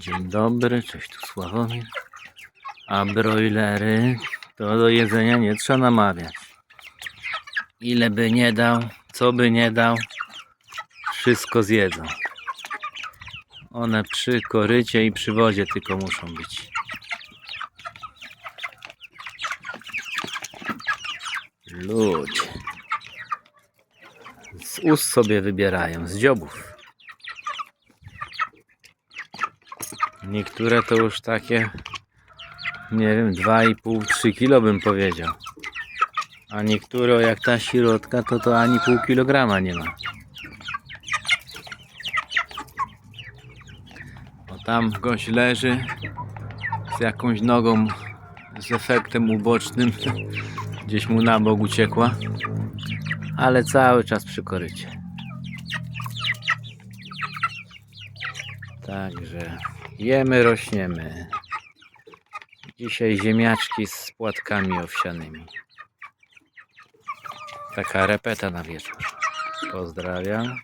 Dzień dobry, cześć tu Sławomir. A broilery to do jedzenia nie trzeba namawiać. Ile by nie dał, co by nie dał, wszystko zjedzą. One przy korycie i przy wodzie tylko muszą być. Ludzie. Z ust sobie wybierają, z dziobów. Niektóre to już takie, nie wiem, 2,5-3 kilo bym powiedział. A niektóre, jak ta środka, to to ani pół kilograma nie ma. O tam gość leży z jakąś nogą z efektem ubocznym. Gdzieś mu na bok uciekła. Ale cały czas przy korycie. Także jemy, rośniemy. Dzisiaj ziemniaczki z płatkami owsianymi. Taka repeta na wieczór. Pozdrawiam.